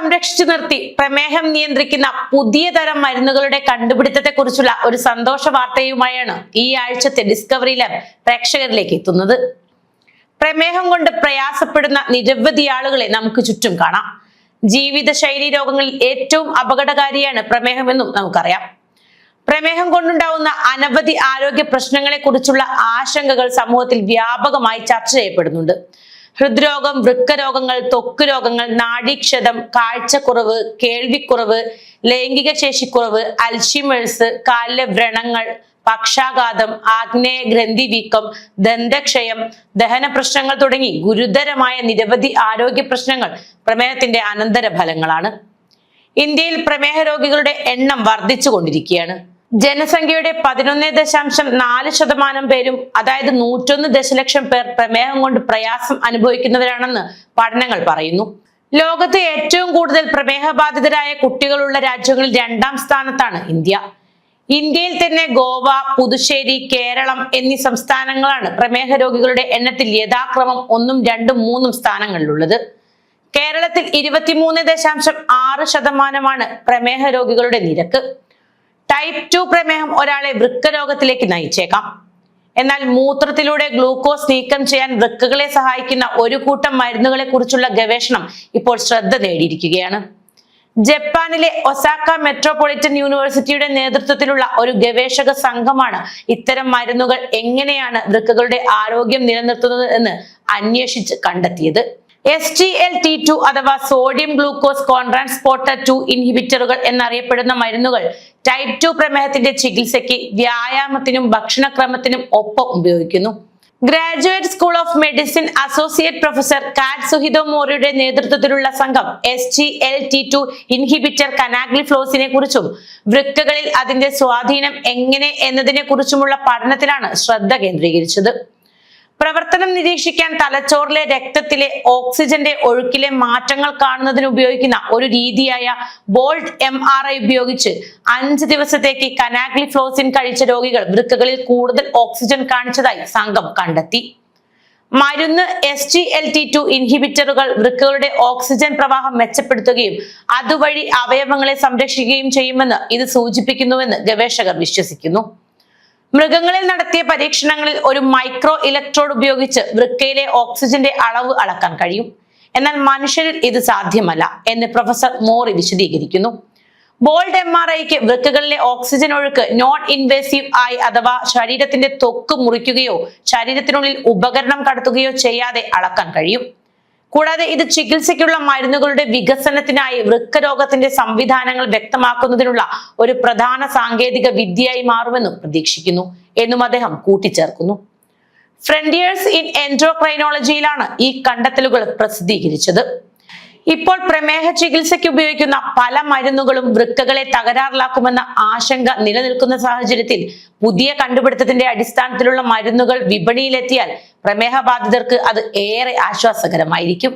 ലക്ഷ്യച്ചു നിർത്തി. പ്രമേഹം നിയന്ത്രിക്കുന്ന പുതിയ തരം മരുന്നുകളുടെ കണ്ടുപിടുത്തത്തെ കുറിച്ചുള്ള ഒരു സന്തോഷ വാർത്തയുമായാണ് ഈ ആഴ്ചത്തെ ഡിസ്കവറി ലാബ് പ്രേക്ഷകരിലേക്ക് എത്തുന്നത്. പ്രമേഹം കൊണ്ട് പ്രയാസപ്പെടുന്ന നിരവധി ആളുകളെ നമുക്ക് ചുറ്റും കാണാം. ജീവിതശൈലി രോഗങ്ങളിൽ ഏറ്റവും അപകടകാരിയാണ് പ്രമേഹമെന്നും നമുക്കറിയാം. പ്രമേഹം കൊണ്ടുണ്ടാവുന്ന അനവധി ആരോഗ്യ പ്രശ്നങ്ങളെ കുറിച്ചുള്ള ആശങ്കകൾ സമൂഹത്തിൽ വ്യാപകമായി ചർച്ച ചെയ്യപ്പെടുന്നുണ്ട്. ഹൃദ്രോഗം വൃക്കരോഗങ്ങൾ ത്വക്ക് രോഗങ്ങൾ നാഡീക്ഷതം കാഴ്ചക്കുറവ് കേൾവിക്കുറവ് ലൈംഗിക ശേഷിക്കുറവ് അൽഷിമേഴ്സ് കാലിലെ വ്രണങ്ങൾ പക്ഷാഘാതം ആഗ്നേയ ഗ്രന്ഥി വീക്കം ദന്തക്ഷയം ദഹന പ്രശ്നങ്ങൾ തുടങ്ങി ഗുരുതരമായ നിരവധി ആരോഗ്യ പ്രശ്നങ്ങൾ പ്രമേഹത്തിന്റെ അനന്തര ഫലങ്ങളാണ് ഇന്ത്യയിൽ പ്രമേഹ രോഗികളുടെ എണ്ണം വർദ്ധിച്ചുകൊണ്ടിരിക്കുകയാണ്. ജനസംഖ്യയുടെ പതിനൊന്ന് ദശാംശം നാല് ശതമാനം പേരും അതായത് നൂറ്റൊന്ന് ദശലക്ഷം പേർ പ്രമേഹം കൊണ്ട് പ്രയാസം അനുഭവിക്കുന്നവരാണെന്ന് പഠനങ്ങൾ പറയുന്നു. ലോകത്ത് ഏറ്റവും കൂടുതൽ പ്രമേഹബാധിതരായ കുട്ടികളുള്ള രാജ്യങ്ങളിൽ രണ്ടാം സ്ഥാനത്താണ് ഇന്ത്യ. ഇന്ത്യയിൽ തന്നെ ഗോവ പുതുശ്ശേരി കേരളം എന്നീ സംസ്ഥാനങ്ങളാണ് പ്രമേഹ രോഗികളുടെ എണ്ണത്തിൽ യഥാക്രമം ഒന്നും രണ്ടും മൂന്നും സ്ഥാനങ്ങളിലുള്ളത്. കേരളത്തിൽ ഇരുപത്തിമൂന്ന് ദശാംശം ആറ് ശതമാനമാണ് പ്രമേഹ രോഗികളുടെ നിരക്ക്. ടൈപ്പ് ടു പ്രമേഹം ഒരാളെ വൃക്കരോഗത്തിലേക്ക് നയിച്ചേക്കാം. എന്നാൽ മൂത്രത്തിലൂടെ ഗ്ലൂക്കോസ് നീക്കം ചെയ്യാൻ വൃക്കകളെ സഹായിക്കുന്ന ഒരു കൂട്ടം മരുന്നുകളെ കുറിച്ചുള്ള ഗവേഷണം ഇപ്പോൾ ശ്രദ്ധ നേടിയിരിക്കുകയാണ്. ജപ്പാനിലെ ഒസാക്ക മെട്രോപൊളിറ്റൻ യൂണിവേഴ്സിറ്റിയുടെ നേതൃത്വത്തിലുള്ള ഒരു ഗവേഷക സംഘമാണ് ഇത്തരം മരുന്നുകൾ എങ്ങനെയാണ് വൃക്കകളുടെ ആരോഗ്യം നിലനിർത്തുന്നത് എന്ന് അന്വേഷിച്ച് കണ്ടെത്തിയത്. S T L T two അഥവാ സോഡിയം ഗ്ലൂക്കോസ് കോൺട്രാൻസ്പോർട്ടർ ടു ഇൻഹിബിറ്ററുകൾ എന്നറിയപ്പെടുന്ന മരുന്നുകൾ ടൈപ്പ് ടു പ്രമേഹത്തിന്റെ ചികിത്സയ്ക്ക് വ്യായാമത്തിനും ഭക്ഷണക്രമത്തിനും ഒപ്പം ഉപയോഗിക്കുന്നു. Graduate school of medicine associate professor Katsuhito മോറിയുടെ നേതൃത്വത്തിലുള്ള സംഘം S G L T two inhibitor കനാഗ്ലിഫ്ലോസിനെ കുറിച്ചും വൃക്കകളിൽ അതിന്റെ സ്വാധീനം എങ്ങനെ എന്നതിനെ കുറിച്ചുമുള്ള പഠനത്തിലാണ് ശ്രദ്ധ കേന്ദ്രീകരിച്ചത്. പ്രവർത്തനം നിരീക്ഷിക്കാൻ തലച്ചോറിലെ രക്തത്തിലെ ഓക്സിജന്റെ ഒഴുക്കിലെ മാറ്റങ്ങൾ കാണുന്നതിന് ഉപയോഗിക്കുന്ന ഒരു രീതിയായ ബോൾട്ട് എം ആർ ഐ ഉപയോഗിച്ച് അഞ്ച് ദിവസത്തേക്ക് കനാഗ്ലിഫ്ലോസിൻ കഴിച്ച രോഗികൾ വൃക്കകളിൽ കൂടുതൽ ഓക്സിജൻ കാണിച്ചതായി സംഘം കണ്ടെത്തി. മരുന്ന് S T L T two ഇൻഹിബിറ്ററുകൾ വൃക്കകളുടെ ഓക്സിജൻ പ്രവാഹം മെച്ചപ്പെടുത്തുകയും അതുവഴി അവയവങ്ങളെ സംരക്ഷിക്കുകയും ചെയ്യുമെന്ന് ഇത് സൂചിപ്പിക്കുന്നുവെന്ന് ഗവേഷകർ വിശ്വസിക്കുന്നു. മൃഗങ്ങളിൽ നടത്തിയ പരീക്ഷണങ്ങളിൽ ഒരു മൈക്രോ ഇലക്ട്രോഡ് ഉപയോഗിച്ച് വൃക്കയിലെ ഓക്സിജന്റെ അളവ് അളക്കാൻ കഴിയും. എന്നാൽ മനുഷ്യരിൽ ഇത് സാധ്യമല്ല എന്ന് പ്രൊഫസർ മോറി വിശദീകരിക്കുന്നു. ബോൾഡ് എം ആർ ഐക്ക് വൃക്കകളിലെ ഓക്സിജൻ ഒഴുക്ക് നോൺ ഇൻവേസീവ് ആയി അഥവാ ശരീരത്തിന്റെ ത്വക്ക് മുറിക്കുകയോ ശരീരത്തിനുള്ളിൽ ഉപകരണം കടത്തുകയോ ചെയ്യാതെ അളക്കാൻ കഴിയും. കൂടാതെ ഇത് ചികിത്സയ്ക്കുള്ള മരുന്നുകളുടെ വികസനത്തിനായി വൃക്കരോഗത്തിന്റെ സംവിധാനങ്ങൾ വ്യക്തമാക്കുന്നതിനുള്ള ഒരു പ്രധാന സാങ്കേതിക വിദ്യയായി മാറുമെന്നും പ്രതീക്ഷിക്കുന്നു എന്നും അദ്ദേഹം കൂട്ടിച്ചേർക്കുന്നു. ഫ്രണ്ടിയേഴ്സ് ഇൻ എൻഡ്രോക്രൈനോളജിയിലാണ് ഈ കണ്ടെത്തലുകൾ പ്രസിദ്ധീകരിച്ചത്. ഇപ്പോൾ പ്രമേഹ ചികിത്സയ്ക്ക് ഉപയോഗിക്കുന്ന പല മരുന്നുകളും വൃക്കകളെ തകരാറിലാക്കുമെന്ന ആശങ്ക നിലനിൽക്കുന്ന സാഹചര്യത്തിൽ പുതിയ കണ്ടുപിടുത്തത്തിന്റെ അടിസ്ഥാനത്തിലുള്ള മരുന്നുകൾ വിപണിയിലെത്തിയാൽ പ്രമേഹ ബാധിതർക്ക് അത് ഏറെ ആശ്വാസകരമായിരിക്കും.